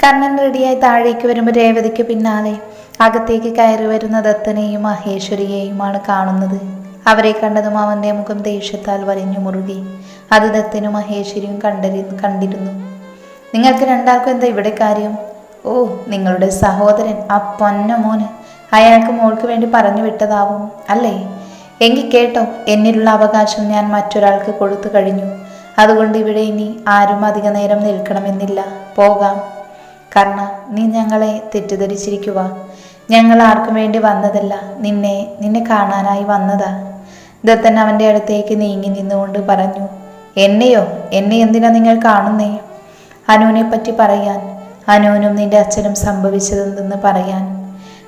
കണ്ണൻ റെഡിയായി താഴേക്ക് വരുമ്പോൾ രേവതിക്ക് പിന്നാലെ അകത്തേക്ക് കയറി വരുന്ന ദത്തനെയും മഹേശ്വരിയെയുമാണ് കാണുന്നത്. അവരെ കണ്ടതും അവന്റെ മുഖം ദേഷ്യത്താൽ വലിഞ്ഞു മുറുകി. അത് ദത്തനും മഹേശ്വരിയും കണ്ടരി കണ്ടിരുന്നു. നിങ്ങൾക്ക് രണ്ടാൾക്കും എന്താ ഇവിടെ കാര്യം? ഓ നിങ്ങളുടെ സഹോദരൻ ആ പൊന്ന മോന്. അയാൾക്ക് മോൾക്ക് വേണ്ടി പറഞ്ഞു വിട്ടതാവും അല്ലേ? എങ്കിൽ കേട്ടോ എന്നിലുള്ള അവകാശം ഞാൻ മറ്റൊരാൾക്ക് കൊടുത്തു കഴിഞ്ഞു. അതുകൊണ്ട് ഇവിടെ ഇനി ആരും അധിക നേരം നിൽക്കണമെന്നില്ല. പോകാം. കർണ നീ ഞങ്ങളെ തെറ്റിദ്ധരിച്ചിരിക്കുക ഞങ്ങൾ ആർക്കും വേണ്ടി വന്നതല്ല നിന്നെ നിന്നെ കാണാനായി വന്നതാ. ദത്തൻ അവന്റെ അടുത്തേക്ക് നീങ്ങി നിന്നുകൊണ്ട് പറഞ്ഞു എന്നെയോ? എന്നെ എന്തിനാ നിങ്ങൾ കാണുന്നേ? അനുവിനെ പറ്റി പറയാൻ അനുവിനും നിന്റെ അച്ഛനും സംഭവിച്ചതെന്തെന്ന് പറയാൻ.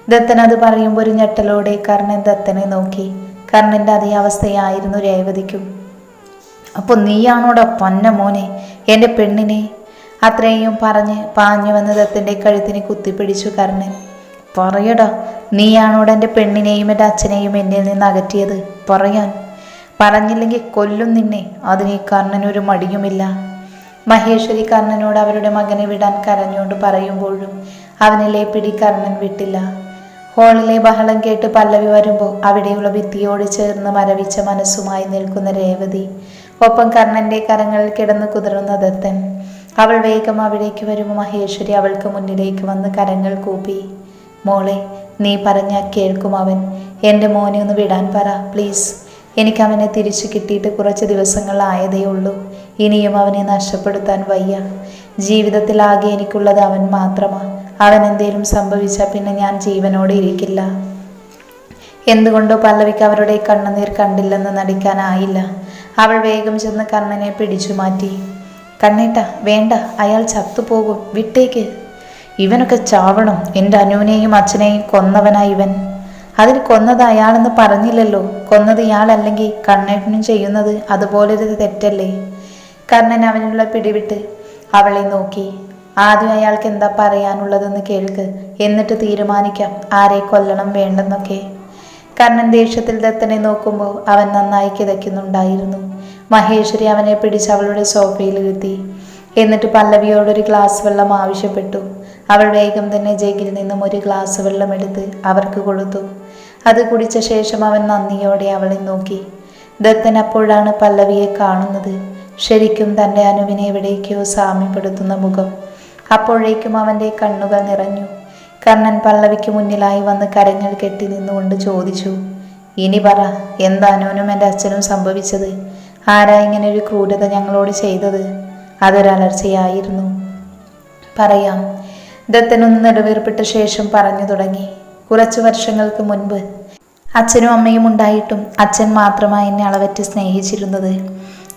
ദത്തൻ അത് പറയുമ്പോൾ ഒരു ഞെട്ടലോടെ കർണൻ ദത്തനെ നോക്കി. കർണന്റെ അതേ അവസ്ഥയായിരുന്നു രേവതിക്കും. അപ്പോൾ നീയാണോടാ പൊന്ന മോനെ? എന്റെ പെണ്ണിനെ? അത്രയും പറഞ്ഞ് പാഞ്ഞു വന്ന് ദത്തന്റെ കഴുത്തിന് കുത്തിപ്പിടിച്ചു കർണൻ. പറയടാ നീയാണോടെ എന്റെ പെണ്ണിനെയും എന്റെ അച്ഛനെയും എന്നിൽ നിന്ന് അകറ്റിയത്? പറയാൻ. പറഞ്ഞില്ലെങ്കിൽ കൊല്ലും നിന്നെ. അതിന് കർണനൊരു മടിയുമില്ല. മഹേശ്വരി കർണനോട് അവരുടെ മകനെ വിടാൻ കരഞ്ഞുകൊണ്ട് പറയുമ്പോഴും അവനിലെ പിടി കർണൻ വിട്ടില്ല. ഹോളിലെ ബഹളം കേട്ട് പല്ലവി വരുമ്പോൾ അവിടെയുള്ള ഭിത്തിയോട് ചേർന്ന് മരവിച്ച മനസ്സുമായി നിൽക്കുന്ന രേവതി ഒപ്പം കർണന്റെ കരങ്ങളിൽ കിടന്ന് കുതിർന്ന ദത്തൻ. അവൾ വേഗം അവിടേക്ക് വരുമ്പോൾ മഹേശ്വരി അവൾക്ക് മുന്നിലേക്ക് വന്ന് കരങ്ങൾ കൂപ്പി. മോളെ നീ പറഞ്ഞ കേൾക്കും അവൻ. എന്റെ മോനെ ഒന്ന് വിടാൻ പറ പ്ലീസ്. എനിക്ക് അവനെ തിരിച്ചു കിട്ടിയിട്ട് കുറച്ച് ദിവസങ്ങളായതേ ഉള്ളൂ. ഇനിയും അവനെ നഷ്ടപ്പെടുത്താൻ വയ്യ. ജീവിതത്തിലാകെ എനിക്കുള്ളത് അവൻ മാത്രമാണ് അവൻ എന്തേലും സംഭവിച്ചാൽ പിന്നെ ഞാൻ ജീവനോടെ ഇരിക്കില്ല. എന്തുകൊണ്ടോ പല്ലവിക്ക് അവരുടെ കണ്ണുനീർ കണ്ടില്ലെന്ന് നടിക്കാനായില്ല. അവൾ വേഗം ചെന്ന് കണ്ണനെ പിടിച്ചു മാറ്റി. കണ്ണേട്ട വേണ്ട അയാൾ ചത്തുപോകും വിട്ടേക്ക്. ഇവനൊക്കെ ചാവണം. എന്റെ അനുവിനെയും അച്ഛനെയും കൊന്നവനാ ഇവൻ. അതിന് കൊന്നത് അയാളെന്ന് പറഞ്ഞില്ലല്ലോ. കൊന്നത് ഇയാളല്ലെങ്കിൽ കണ്ണേട്ടനും ചെയ്യുന്നത് അതുപോലൊരു തെറ്റല്ലേ? കർണൻ അവനുള്ള പിടിവിട്ട് അവളെ നോക്കി. ആദ്യം അയാൾക്ക് എന്താ പറയാനുള്ളതെന്ന് കേൾക്ക്. എന്നിട്ട് തീരുമാനിക്കാം. ആരെ കൊല്ലണം വേണ്ടെന്നൊക്കെ. കർണൻ ദേഷ്യത്തിൽ ദത്തനെ നോക്കുമ്പോൾ അവൻ നന്നായി കിതയ്ക്കുന്നുണ്ടായിരുന്നു. മഹേശ്വരി അവനെ പിടിച്ച് അവളുടെ സോഫയിലിരുത്തി എന്നിട്ട് പല്ലവിയോടൊരു ഗ്ലാസ് വെള്ളം ആവശ്യപ്പെട്ടു. അവൾ വേഗം തന്നെ ജഗിൽ നിന്നും ഒരു ഗ്ലാസ് വെള്ളം എടുത്ത് അവർക്ക് കൊടുത്തു. അത് കുടിച്ച ശേഷം അവൻ നന്ദിയോടെ അവളെ നോക്കി. ദത്തൻ അപ്പോഴാണ് പല്ലവിയെ കാണുന്നത്. ശരിക്കും തന്റെ അനുവിനെ എവിടേക്കോ സാമ്യപ്പെടുത്തുന്ന മുഖം. അപ്പോഴേക്കും അവന്റെ കണ്ണുകൾ നിറഞ്ഞു. കർണൻ പല്ലവിക്ക് മുന്നിലായി വന്ന് കരങ്ങൾ കെട്ടി നിന്നുകൊണ്ട് ചോദിച്ചു ഇനി പറ എന്താനോനും എന്റെ അച്ഛനും സംഭവിച്ചത്? ആരാ ഇങ്ങനെ ഒരു ക്രൂരത ഞങ്ങളോട് ചെയ്തത്? അതൊരലർച്ചയായിരുന്നു. പറയാം. ദത്തനൊന്ന് നെടുവേർപ്പെട്ട ശേഷം പറഞ്ഞു തുടങ്ങി. കുറച്ചു വർഷങ്ങൾക്ക് മുൻപ് അച്ഛനും അമ്മയും ഉണ്ടായിട്ടും അച്ഛൻ മാത്രമായി എന്നെ അളവറ്റ് സ്നേഹിച്ചിരുന്നത്.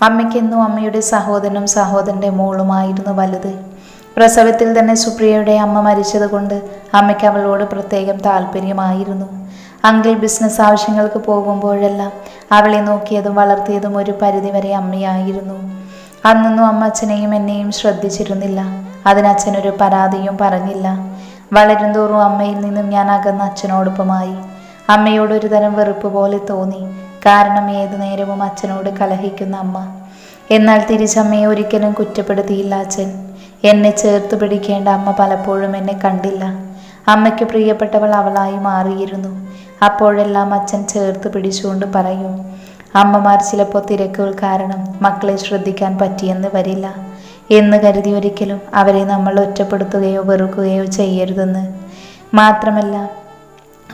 അമ്മയ്ക്കെന്നും അമ്മയുടെ സഹോദരനും സഹോദരന്റെ മോളുമായിരുന്നു വലുത്. പ്രസവത്തിൽ തന്നെ സുപ്രിയയുടെ അമ്മ മരിച്ചതുകൊണ്ട് അമ്മയ്ക്ക് അവളോട് പ്രത്യേകം താല്പര്യമായിരുന്നു. അങ്കിൾ ബിസിനസ് ആവശ്യങ്ങൾക്ക് പോകുമ്പോഴെല്ലാം അവളെ നോക്കിയതും വളർത്തിയതും ഒരു പരിധിവരെ അമ്മയായിരുന്നു. അന്നൊന്നും അമ്മ അച്ഛനെയും എന്നെയും ശ്രദ്ധിച്ചിരുന്നില്ല. അതിനച്ഛനൊരു പരാതിയും പറഞ്ഞില്ല. വളരും തോറും അമ്മയിൽ നിന്നും ഞാൻ അകന്ന അച്ഛനോടൊപ്പമായി. അമ്മയോട് ഒരു തരം വെറുപ്പ് പോലെ തോന്നി. കാരണം ഏതു നേരവും അച്ഛനോട് കലഹിക്കുന്ന അമ്മ. എന്നാൽ തിരിച്ചമ്മയെ ഒരിക്കലും കുറ്റപ്പെടുത്തിയില്ല അച്ഛൻ. എന്നെ ചേർത്ത് പിടിക്കേണ്ട അമ്മ പലപ്പോഴും എന്നെ കണ്ടില്ല. അമ്മയ്ക്ക് പ്രിയപ്പെട്ടവൾ അവളായി മാറിയിരുന്നു. അപ്പോഴെല്ലാം അച്ഛൻ ചേർത്ത് പിടിച്ചുകൊണ്ട് പറയും അമ്മമാർ ചിലപ്പോൾ തിരക്കുകൾ കാരണം മക്കളെ ശ്രദ്ധിക്കാൻ പറ്റിയെന്ന് വരില്ല. എന്ന് കരുതി ഒരിക്കലും അവരെ നമ്മൾ ഒറ്റപ്പെടുത്തുകയോ വെറുക്കുകയോ ചെയ്യരുതെന്ന്. മാത്രമല്ല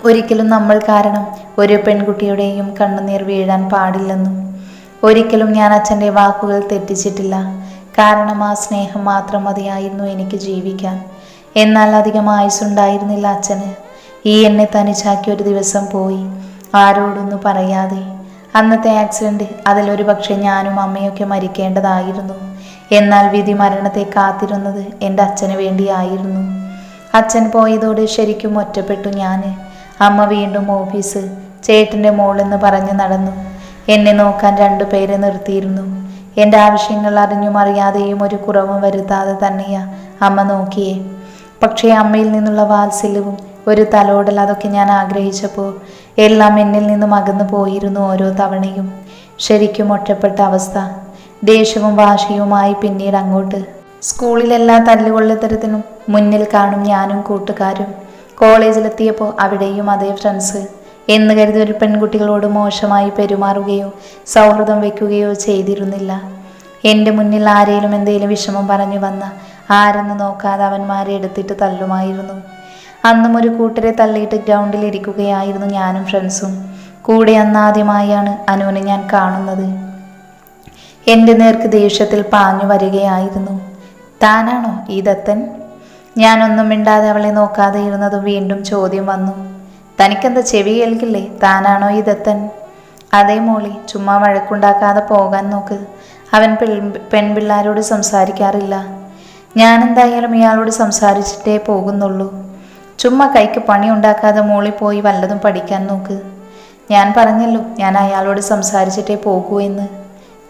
ഒരിക്കലും നമ്മൾ കാരണം ഒരു പെൺകുട്ടിയുടെയും കണ്ണുനീർ വീഴാൻ പാടില്ലെന്നും. ഒരിക്കലും ഞാൻ അച്ഛന്റെ വാക്കുകൾ തെറ്റിച്ചിട്ടില്ല. കാരണം ആ സ്നേഹം മാത്രം മതിയായിരുന്നു എനിക്ക് ജീവിക്കാൻ. എന്നാൽ അധികം ആയുസ്സുണ്ടായിരുന്നില്ല അച്ഛന്. ഈ എന്നെ തനിച്ചാക്കി ഒരു ദിവസം പോയി. ആരോടൊന്നും പറയാതെ. അന്നത്തെ ആക്സിഡന്റ് അതിലൊരു പക്ഷേ ഞാനും അമ്മയൊക്കെ മരിക്കേണ്ടതായിരുന്നു. എന്നാൽ വിധി മരണത്തെ കാത്തിരുന്നത് എന്റെ അച്ഛന് വേണ്ടിയായിരുന്നു. അച്ഛൻ പോയതോടെ ശരിക്കും ഒറ്റപ്പെട്ടു ഞാൻ. അമ്മ വീണ്ടും ഓഫീസ് ചേട്ടന്റെ മോളെന്ന് പറഞ്ഞു നടന്നു. എന്നെ നോക്കാൻ രണ്ടു പേരെ നിർത്തിയിരുന്നു. എന്റെ ആവശ്യങ്ങൾ അറിഞ്ഞും അറിയാതെയും ഒരു കുറവും വരുത്താതെ തന്നെയാ അമ്മ നോക്കിയേ. പക്ഷേ അമ്മയിൽ നിന്നുള്ള വാത്സല്യവും ഒരു തലോടൽ അതൊക്കെ ഞാൻ ആഗ്രഹിച്ചപ്പോൾ എല്ലാം എന്നിൽ നിന്നും അകന്നു പോയിരുന്നു ഓരോ തവണയും. ശരിക്കും ഒറ്റപ്പെട്ട അവസ്ഥ. ദേഷ്യവും വാശിയുമായി പിന്നീട് അങ്ങോട്ട്. സ്കൂളിലെല്ലാ തല്ലുകൊള്ളത്തരത്തിനും മുന്നിൽ കാണും ഞാനും കൂട്ടുകാരും. കോളേജിലെത്തിയപ്പോൾ അവിടെയും അതേ ഫ്രണ്ട്സ്. എന്ന് കരുതി ഒരു പെൺകുട്ടികളോട് മോശമായി പെരുമാറുകയോ സൗഹൃദം വെക്കുകയോ ചെയ്തിരുന്നില്ല. എന്റെ മുന്നിൽ ആരേലും എന്തെങ്കിലും വിഷമം പറഞ്ഞു വന്ന ആരെന്ന് നോക്കാതെ അവന്മാരെ എടുത്തിട്ട് തല്ലുമായിരുന്നു. അന്നും ഒരു കൂട്ടരെ തള്ളിയിട്ട് ഗ്രൗണ്ടിൽ ഇരിക്കുകയായിരുന്നു ഞാനും ഫ്രണ്ട്സും. കൂടെ അന്നാദ്യമായാണ് അനുവിനെ ഞാൻ കാണുന്നത്. എന്റെ നേർക്ക് ദേഷ്യത്തിൽ പാഞ്ഞു വരികയായിരുന്നു. താനാണോ ഈ ദത്തൻ? ഞാനൊന്നും മിണ്ടാതെ അവളെ നോക്കാതെ ഇരുന്നതും വീണ്ടും ചോദ്യം വന്നു. തനിക്കെന്താ ചെവി കേൾക്കില്ലേ? താനാണോ ഈ ദത്തൻ? അതേ മോളി ചുമ്മാ വഴക്കുണ്ടാക്കാതെ പോകാൻ നോക്ക്. അവൻ പെൺ- പെൺപിള്ളാരോട് സംസാരിക്കാറില്ല. ഞാൻ എന്തായാലും ഇയാളോട് സംസാരിച്ചിട്ടേ പോകുന്നുള്ളൂ. ചുമ്മാ കൈക്ക് പണി ഉണ്ടാക്കാതെ മോളി പോയി വല്ലതും പഠിക്കാൻ നോക്ക്. ഞാൻ പറഞ്ഞല്ലോ ഞാൻ അയാളോട് സംസാരിച്ചിട്ടേ പോകൂ എന്ന്.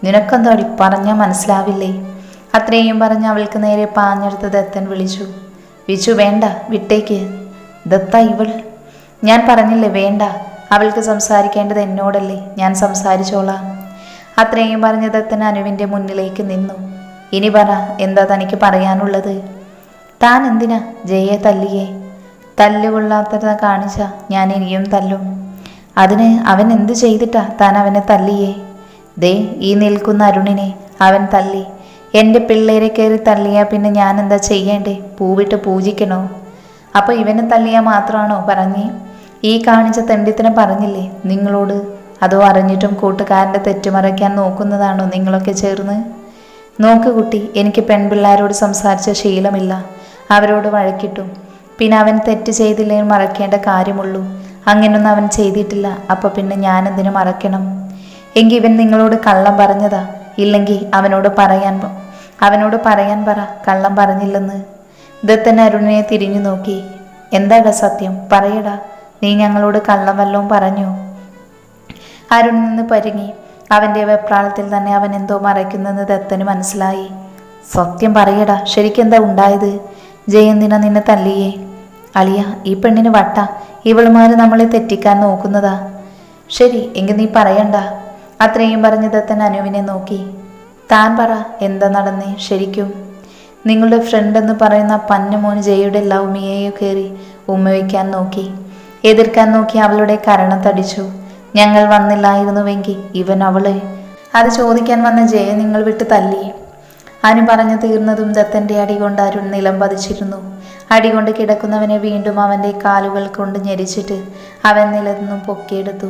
നിനക്കെന്താടി പറഞ്ഞാൽ മനസ്സിലാവില്ലേ? അത്രയും പറഞ്ഞ് അവൾക്ക് നേരെ പാഞ്ഞെടുത്ത് ദത്തൻ വിളിച്ചു. വിച്ചു വേണ്ട വിട്ടേക്ക്. ദത്ത ഇവൾ ഞാൻ പറഞ്ഞില്ലേ വേണ്ട. അവൾക്ക് സംസാരിക്കേണ്ടത് എന്നോടല്ലേ. ഞാൻ സംസാരിച്ചോളാം. അത്രയും പറഞ്ഞത് ദത്തൻ അനുവിന്റെ മുന്നിലേക്ക് നിന്നു. ഇനി പറ എന്താ തനിക്ക് പറയാനുള്ളത്? താൻ എന്തിനാ ജയെ തല്ലിയേ? തല്ലുകൊള്ളാത്തത് കാണിച്ച ഞാൻ ഇനിയും തല്ലും. അതിന് അവൻ എന്തു ചെയ്തിട്ടാ താൻ അവനെ തല്ലിയേ? ദേ ഈ നിൽക്കുന്ന അരുണിനെ അവൻ തല്ലി. എന്റെ പിള്ളേരെ കയറി തല്ലിയാ പിന്നെ ഞാൻ എന്താ ചെയ്യേണ്ടേ? പൂവിട്ട് പൂജിക്കണോ? അപ്പൊ ഇവനെ തല്ലിയാ മാത്രമാണോ പറഞ്ഞേ? ഈ കാണിച്ച തെണ്ടിത്തിനെ പറഞ്ഞില്ലേ നിങ്ങളോട്? അതോ അറിഞ്ഞിട്ടും കൂട്ടുകാരന്റെ തെറ്റുമറയ്ക്കാൻ നോക്കുന്നതാണോ നിങ്ങളൊക്കെ ചേർന്ന്? നോക്ക് കുട്ടി എനിക്ക് പെൺപിള്ളേരോട് സംസാരിച്ച ശീലമില്ല. അവരോട് വഴക്കിട്ടു. പിന്നെ അവൻ തെറ്റ് ചെയ്തില്ലേ മറക്കേണ്ട കാര്യമുള്ളൂ. അങ്ങനൊന്നും അവൻ ചെയ്തിട്ടില്ല. അപ്പോൾ പിന്നെ ഞാൻ എന്തിനു മറക്കണം എങ്കിൽ ഇവൻ നിങ്ങളോട് കള്ളം പറഞ്ഞതാ? ഇല്ലെങ്കിൽ അവനോട് പറയാൻ അവനോട് പറയാൻ പറ കള്ളം പറഞ്ഞില്ലെന്ന്. ദത്തൻ അരുണിനെ തിരിഞ്ഞു നോക്കി. എന്താടാ സത്യം? പറയടാ. നീ ഞങ്ങളോട് കള്ളം വല്ലവും പറഞ്ഞു. അരുൺ നിന്ന് പരുങ്ങി. അവന്റെ വെപ്രാളത്തിൽ തന്നെ അവൻ എന്തോ മറയ്ക്കുന്നെന്ന് ദത്തന് മനസ്സിലായി. സത്യം പറയടാ. ശരിക്കെന്താ ഉണ്ടായത്? ജയന്തിന നിന്നെ തല്ലിയേ. അളിയ ഈ പെണ്ണിന് വട്ട. ഇവളുമാര് നമ്മളെ തെറ്റിക്കാൻ നോക്കുന്നതാ. ശരി എങ്കിൽ നീ പറയണ്ട. അത്രയും പറഞ്ഞ് ദത്തൻ അനുവിനെ നോക്കി. താൻ പറ എന്താ നടന്നേ? ശരിക്കും. നിങ്ങളുടെ ഫ്രണ്ട് എന്ന് പറയുന്ന പന്നമോൻ ജയയുടെ ലൗമിയെയോ കയറി ഉമ്മ വയ്ക്കാൻ നോക്കി. എതിർക്കാൻ നോക്കി അവളുടെ കരണത്തടിച്ചു ഞങ്ങൾ വന്നില്ലായിരുന്നുവെങ്കിൽ ഇവൻ അവളെ. അത് ചോദിക്കാൻ വന്ന ജയ നിങ്ങൾ വിട്ട് തല്ലി. അനു പറഞ്ഞു തീർന്നതും ദത്തന്റെ അടി കൊണ്ട് അരുൺ നിലം പതിച്ചിരുന്നു. അടി കൊണ്ട് കിടക്കുന്നവനെ വീണ്ടും അവന്റെ കാലുകൾ കൊണ്ട് ഞെരിച്ചിട്ട് അവൻ നിലനിന്നും പൊക്കിയെടുത്തു.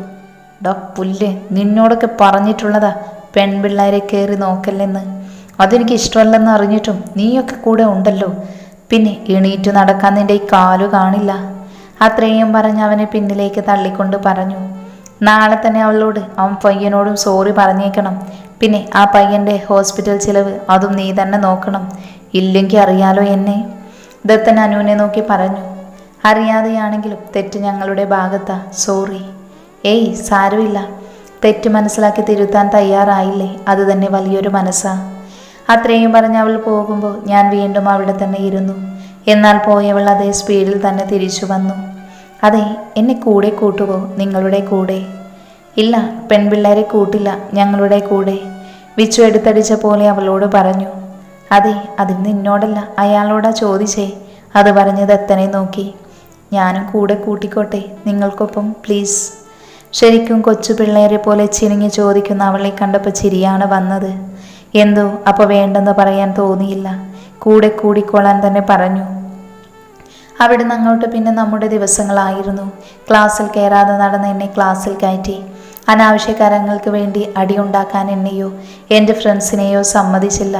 ഡോ പുല്ല് നിന്നോടൊക്കെ പറഞ്ഞിട്ടുള്ളതാ പെൺപിള്ളേരെ കയറി നോക്കല്ലെന്ന്. അതെനിക്ക് ഇഷ്ടമല്ലെന്ന് അറിഞ്ഞിട്ടും നീയൊക്കെ കൂടെ ഉണ്ടല്ലോ. പിന്നെ എണീറ്റ് നടക്കാൻ നിന്റെ കാലു കാണില്ല. അത്രയും പറഞ്ഞ് അവനെ പിന്നിലേക്ക് തള്ളിക്കൊണ്ട് പറഞ്ഞു. നാളെ തന്നെ അവളോട് അവൻ പയ്യനോടും സോറി പറഞ്ഞേക്കണം. പിന്നെ ആ പയ്യന്റെ ഹോസ്പിറ്റൽ ചിലവ് അതും നീ തന്നെ നോക്കണം. ഇല്ലെങ്കിൽ അറിയാലോ എന്നെ. ദത്തൻ അനുവിനെ നോക്കി പറഞ്ഞു. അറിയാതെയാണെങ്കിലും തെറ്റ് ഞങ്ങളുടെ ഭാഗത്താ. സോറി ഏയ് സാരമില്ല. തെറ്റ് മനസ്സിലാക്കി തിരുത്താൻ തയ്യാറായില്ലേ? അത് തന്നെ വലിയൊരു മനസ്സാ. അത്രയും പറഞ്ഞ് അവൾ പോകുമ്പോൾ ഞാൻ വീണ്ടും അവിടെ തന്നെ ഇരുന്നു. എന്നാൽ പോയവൾ അതേ സ്പീഡിൽ തന്നെ തിരിച്ചു വന്നു. അതെ എന്നെ കൂടെ കൂട്ടുവോ? നിങ്ങളുടെ കൂടെ. ഇല്ല പെൺപിള്ളേരെ കൂട്ടില്ല ഞങ്ങളുടെ കൂടെ. വിച്ചു എടുത്തടിച്ച പോലെ അവളോട് പറഞ്ഞു. അതെ അതിൽ നിന്നോടല്ല അയാളോടാ ചോദിച്ചേ. അത് പറഞ്ഞ് ദത്തനെ നോക്കി. ഞാനും കൂടെ കൂട്ടിക്കോട്ടെ നിങ്ങൾക്കൊപ്പം പ്ലീസ്. ശരിക്കും കൊച്ചു പിള്ളേരെ പോലെ ചിനിങ്ങി ചോദിക്കുന്ന അവളെ കണ്ടപ്പോൾ ചിരിയാണ് വന്നത്. എന്തോ അപ്പോൾ വേണ്ടെന്ന് പറയാൻ തോന്നിയില്ല. കൂടെ കൂടിക്കോളാൻ തന്നെ പറഞ്ഞു. അവിടുന്ന് അങ്ങോട്ട് പിന്നെ നമ്മുടെ ദിവസങ്ങളായിരുന്നു. ക്ലാസ്സിൽ കയറാതെ നടന്ന് എന്നെ ക്ലാസ്സിൽ കയറ്റി. അനാവശ്യ കാര്യങ്ങൾക്ക് വേണ്ടി അടിയുണ്ടാക്കാൻ എന്നെയോ എന്റെ ഫ്രണ്ട്സിനെയോ സമ്മതിച്ചില്ല.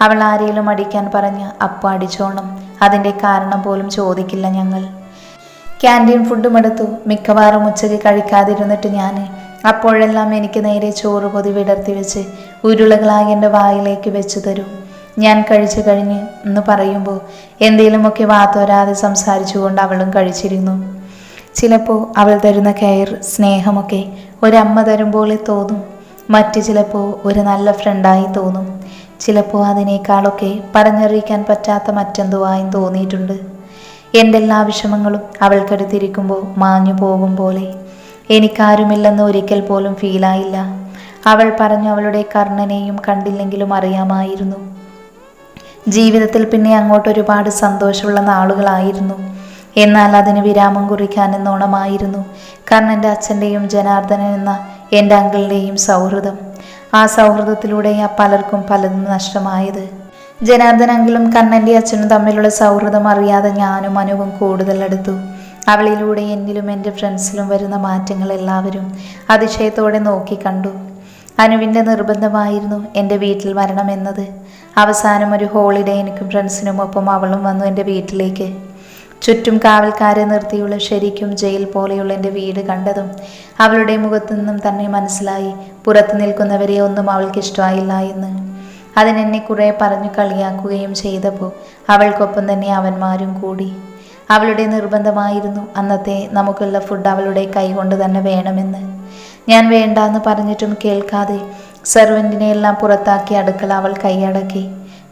അവൾ ആരെയും അടിക്കാൻ പറഞ്ഞ് അപ്പം അടിച്ചോണം. അതിന്റെ കാരണം പോലും ചോദിക്കില്ല ഞങ്ങൾ. ക്യാന്റീൻ ഫുഡും എടുത്തു. മിക്കവാറും ഉച്ചയ്ക്ക് കഴിക്കാതിരുന്നിട്ട് ഞാൻ അപ്പോഴെല്ലാം എനിക്ക് നേരെ ചോറ് പൊതി വിടർത്തി വെച്ച് ഉരുളകളായി എന്റെ വായിലേക്ക് വെച്ചു തരും. ഞാൻ കഴിച്ചു കഴിഞ്ഞ് എന്ന് പറയുമ്പോൾ എന്തെങ്കിലുമൊക്കെ വാത്തോരാതെ സംസാരിച്ചുകൊണ്ട് അവളും കഴിച്ചിരുന്നു. ചിലപ്പോൾ അവൾ തരുന്ന കെയർ സ്നേഹമൊക്കെ ഒരമ്മ തരും പോലെ തോന്നും. മറ്റു ചിലപ്പോൾ ഒരു നല്ല ഫ്രണ്ടായി തോന്നും. ചിലപ്പോൾ അതിനേക്കാളൊക്കെ പറഞ്ഞറിയിക്കാൻ പറ്റാത്ത മറ്റെന്തോ ആയും തോന്നിയിട്ടുണ്ട്. എന്റെ എല്ലാ വിഷമങ്ങളും അവൾക്കടുത്തിരിക്കുമ്പോൾ മാഞ്ഞു പോകും പോലെ എനിക്കാരുമില്ലെന്ന് ഒരിക്കൽ പോലും ഫീലായില്ല. അവൾ പറഞ്ഞു അവളുടെ കർണനെയും കണ്ടില്ലെങ്കിലും അറിയാമായിരുന്നു. ജീവിതത്തിൽ പിന്നെ അങ്ങോട്ട് ഒരുപാട് സന്തോഷമുള്ള നാളുകളായിരുന്നു. എന്നാൽ അതിന് വിരാമം കുറിക്കാൻ എന്നോണമായിരുന്നു കർണന്റെ അച്ഛന്റെയും ജനാർദ്ദനൻ എന്ന എന്റെ അങ്കിളിന്റെയും സൗഹൃദം. ആ സൗഹൃദത്തിലൂടെയാ പലർക്കും പലതും നഷ്ടമായത്. ജനാർദ്ദൻ അങ്കിളും കണ്ണന്റെ അച്ഛനും തമ്മിലുള്ള സൗഹൃദം അറിയാതെ ഞാനും അനുവും കൂടുതൽ അടുത്തു. അവളിലൂടെ എന്നിലും എന്റെ ഫ്രണ്ട്സിലും വരുന്ന മാറ്റങ്ങൾ എല്ലാവരും അതിശയത്തോടെ നോക്കി കണ്ടു. അനുവിന്റെ നിർബന്ധമായിരുന്നു എന്റെ വീട്ടിൽ വരണമെന്നത് അവസാനം ഒരു ഹോളിഡേ എനിക്കും ഫ്രണ്ട്സിനും ഒപ്പം അവളും വന്നു എന്റെ വീട്ടിലേക്ക്. ചുറ്റും കാവൽക്കാരെ നിർത്തിയുള്ള ശരിക്കും ജയിൽ പോലെയുള്ള എന്റെ വീട് കണ്ടതും അവളുടെ മുഖത്തു നിന്നും തന്നെ മനസ്സിലായി പുറത്തു നിൽക്കുന്നവരെ ഒന്നും അവൾക്ക് ഇഷ്ടമായില്ല എന്ന്. അതിനെന്നെ കുറെ പറഞ്ഞു കളിയാക്കുകയും ചെയ്തപ്പോൾ അവൾക്കൊപ്പം തന്നെ അവന്മാരും കൂടി. അവളുടെ നിർബന്ധമായിരുന്നു. അന്നത്തെ നമുക്കുള്ള ഫുഡ് അവളുടെ കൈകൊണ്ട് തന്നെ വേണമെന്ന്. ഞാൻ വേണ്ടാന്ന് പറഞ്ഞിട്ടും കേൾക്കാതെ സെർവന്റിനെ എല്ലാം പുറത്താക്കി അടുക്കള അവൾ കൈയടക്കി.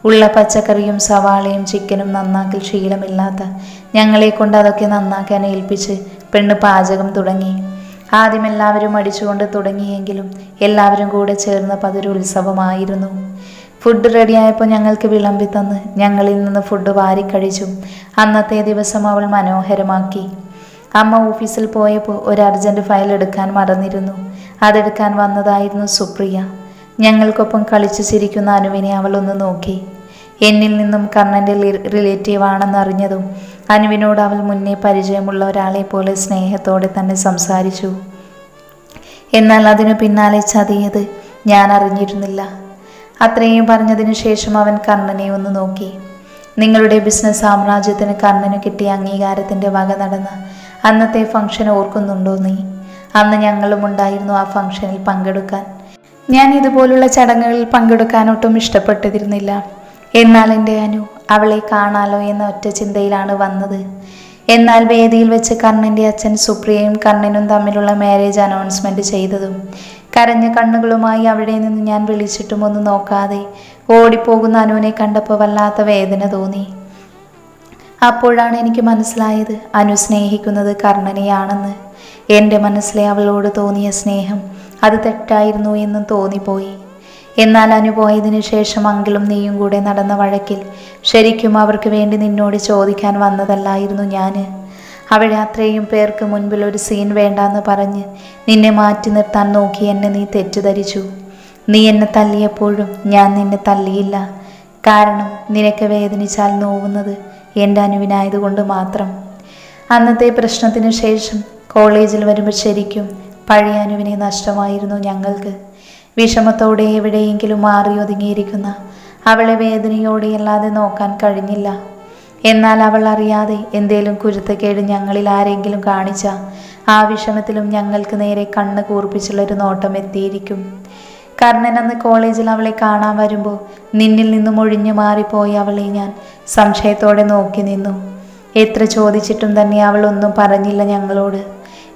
ഉള്ള പച്ചക്കറിയും സവാളയും ചിക്കനും നന്നാക്കൽ ശീലമില്ലാത്ത ഞങ്ങളെ കൊണ്ട് അതൊക്കെ നന്നാക്കാൻ ഏൽപ്പിച്ച് പെണ്ണ് പാചകം തുടങ്ങി. ആദ്യം എല്ലാവരും അടിച്ചുകൊണ്ട് തുടങ്ങിയെങ്കിലും എല്ലാവരും കൂടെ ചേർന്നപ്പോൾ അതൊരു ഉത്സവമായിരുന്നു. ഫുഡ് റെഡിയായപ്പോൾ ഞങ്ങൾക്ക് വിളമ്പി തന്ന്. ഞങ്ങളിൽ നിന്ന് ഫുഡ് വാരിക്കഴിച്ചു അന്നത്തെ ദിവസം അവൾ മനോഹരമാക്കി. അമ്മ ഓഫീസിൽ പോയപ്പോൾ ഒരു അർജന്റ് ഫയൽ എടുക്കാൻ മറന്നിരുന്നു. അതെടുക്കാൻ വന്നതായിരുന്നു സുപ്രിയ. ഞങ്ങൾക്കൊപ്പം കളിച്ചു ചിരിക്കുന്ന അനുവിനെ അവൾ ഒന്ന് നോക്കി. എന്നിൽ നിന്നും കണ്ണന്റെ റിലേറ്റീവ് ആണെന്ന് അറിഞ്ഞതും അനുവിനോട് അവൾ മുന്നേ പരിചയമുള്ള ഒരാളെ പോലെ സ്നേഹത്തോടെ തന്നെ സംസാരിച്ചു. എന്നാൽ അതിനു പിന്നാലെ ചതിയത് ഞാൻ അറിഞ്ഞിരുന്നില്ല. അത്രയും പറഞ്ഞതിനു ശേഷം അവൻ കർണനെ ഒന്ന് നോക്കി. നിങ്ങളുടെ ബിസിനസ് സാമ്രാജ്യത്തിന് കർണന് കിട്ടിയ അംഗീകാരത്തിന്റെ വക നടന്ന് അന്നത്തെ ഫംഗ്ഷൻ ഓർക്കുന്നുണ്ടോ നീ? അന്ന് ഞങ്ങളും ഉണ്ടായിരുന്നു ആ ഫംഗ്ഷനിൽ പങ്കെടുക്കാൻ. ഞാൻ ഇതുപോലുള്ള ചടങ്ങുകളിൽ പങ്കെടുക്കാൻ ഒട്ടും ഇഷ്ടപ്പെട്ടിരുന്നില്ല. എന്നാൽ എന്റെ അനു അവളെ കാണാലോ എന്ന ഒറ്റ ചിന്തയിലാണ് വന്നത്. എന്നാൽ വേദിയിൽ വെച്ച് കർണന്റെ അച്ഛൻ സുപ്രിയയും കർണനും തമ്മിലുള്ള മാരേജ് അനൗൺസ്മെന്റ് ചെയ്തതും കരഞ്ഞ കണ്ണുകളുമായി അവിടെ നിന്ന് ഞാൻ വിളിച്ചിട്ടും ഒന്ന് നോക്കാതെ ഓടിപ്പോകുന്ന അനുവിനെ കണ്ടപ്പോൾ വല്ലാത്ത വേദന തോന്നി. അപ്പോഴാണ് എനിക്ക് മനസ്സിലായത് അനു സ്നേഹിക്കുന്നത് കർണനെയാണെന്ന്. എന്റെ മനസ്സിലെ അവളോട് തോന്നിയ സ്നേഹം അത് തെറ്റായിരുന്നു എന്നും തോന്നിപ്പോയി. എന്നാൽ അനുപോയതിനു ശേഷം അങ്കിളും നീയും കൂടെ നടന്ന വഴക്കിൽ ശരിക്കും അവർക്ക് വേണ്ടി നിന്നോട് ചോദിക്കാൻ വന്നതല്ലായിരുന്നു ഞാൻ അവിടെ അത്രയും പേർക്ക് മുൻപിൽ ഒരു സീൻ വേണ്ടാന്ന് പറഞ്ഞ് നിന്നെ മാറ്റി നിർത്താൻ നോക്കി എന്നെ നീ തെറ്റിദ്ധരിച്ചു. നീ എന്നെ തല്ലിയപ്പോഴും ഞാൻ നിന്നെ തല്ലിയില്ല കാരണം നിനക്ക് വേദനിച്ചാൽ നോവുന്നത് എന്റെ അനുവിനായതുകൊണ്ട് മാത്രം. അന്നത്തെ പ്രശ്നത്തിന് ശേഷം കോളേജിൽ വരുമ്പോൾ ശരിക്കും പഴയ അനുവിനെ നഷ്ടമായിരുന്നു ഞങ്ങൾക്ക്. വിഷമത്തോടെ എവിടെയെങ്കിലും മാറി ഒതുങ്ങിയിരിക്കുന്ന അവളെ വേദനയോടെയല്ലാതെ നോക്കാൻ കഴിഞ്ഞില്ല. എന്നാൽ അവൾ അറിയാതെ എന്തേലും കുരുത്തക്കേട് ഞങ്ങളിൽ ആരെങ്കിലും കാണിച്ച ആ വിഷമത്തിലും ഞങ്ങൾക്ക് നേരെ കണ്ണ് കൂർപ്പിച്ചുള്ളൊരു നോട്ടം എത്തിയിരിക്കും. കർണൻ അന്ന് കോളേജിൽ അവളെ കാണാൻ വരുമ്പോൾ നിന്നിൽ നിന്നും ഒഴിഞ്ഞു മാറിപ്പോയി അവളെ ഞാൻ സംശയത്തോടെ നോക്കി നിന്നു. എത്ര ചോദിച്ചിട്ടും തന്നെ അവൾ ഒന്നും പറഞ്ഞില്ല ഞങ്ങളോട്.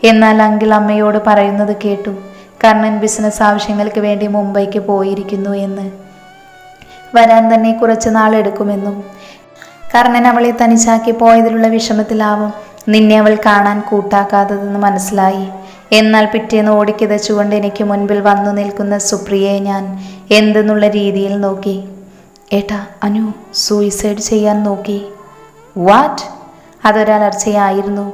എന്നാൽ അങ്കിൾ അമ്മയോട് പറയുന്നത് കേട്ടു കർണൻ ബിസിനസ് ആവശ്യങ്ങൾക്ക് വേണ്ടി മുംബൈക്ക് പോയിരിക്കുന്നു എന്ന്. വരാൻ തന്നെ കുറച്ച് നാളെടുക്കുമെന്നും കർണൻ അവളെ തനിച്ചാക്കി പോയതിലുള്ള വിഷമത്തിലാവും. നിന്നെ അവൾ കാണാൻ കൂട്ടാക്കാത്തതെന്ന് മനസ്സിലായി. എന്നാൽ പിറ്റേന്ന് ഓടിക്കിതച്ചുകൊണ്ട് എനിക്ക് മുൻപിൽ വന്നു നിൽക്കുന്ന സുപ്രിയയെ ഞാൻ എന്തെന്നുള്ള രീതിയിൽ നോക്കി. ഏട്ടാ അനു സൂയിസൈഡ് ചെയ്യാൻ നോക്കി. വാറ്റ് അതൊരലർച്ചയായിരുന്നു.